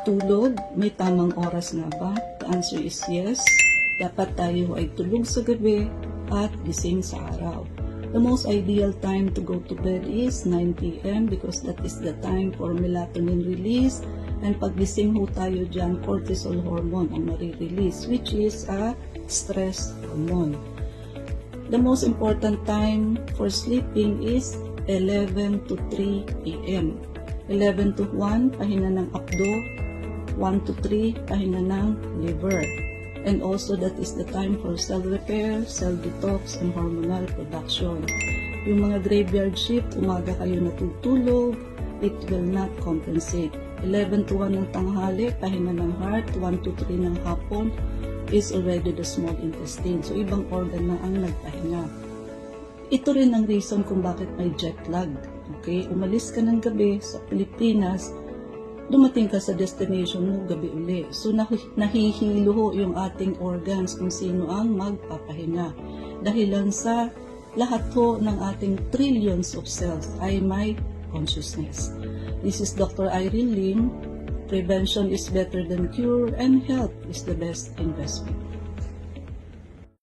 Tulog, may tamang oras nga ba? The answer is yes. Dapat tayo ay tulog sa gabi at gising sa araw. The most ideal time to go to bed is 9 p.m. because that is the time for melatonin release and paggising ho tayo dyan, cortisol hormone ang marirelease which is a stress hormone. The most important time for sleeping is 11 to 3 a.m. 11 to 1, pahinga ng abdo. 1 to 3, pahinga ng liver. And also that is the time for cell repair, cell detox, and hormonal production. Yung mga graveyard shift, umaga kayo natutulog, it will not compensate. 11 to 1 ng tanghali, pahinga ng heart, 1 to 3 ng hapon, is already the small intestine. So, ibang organ na ang nagpahinga. Ito rin ang reason kung bakit may jet lag. Okay? Umalis ka ng gabi sa Pilipinas, dumating ka sa destination mo gabi uli. So, nahi- nahihilo ho yung ating organs kung sino ang magpapahinga. Dahilan sa lahat ho ng ating trillions of cells ay may consciousness. This is Dr. Irene Lim. Prevention is better than cure and health is the best investment.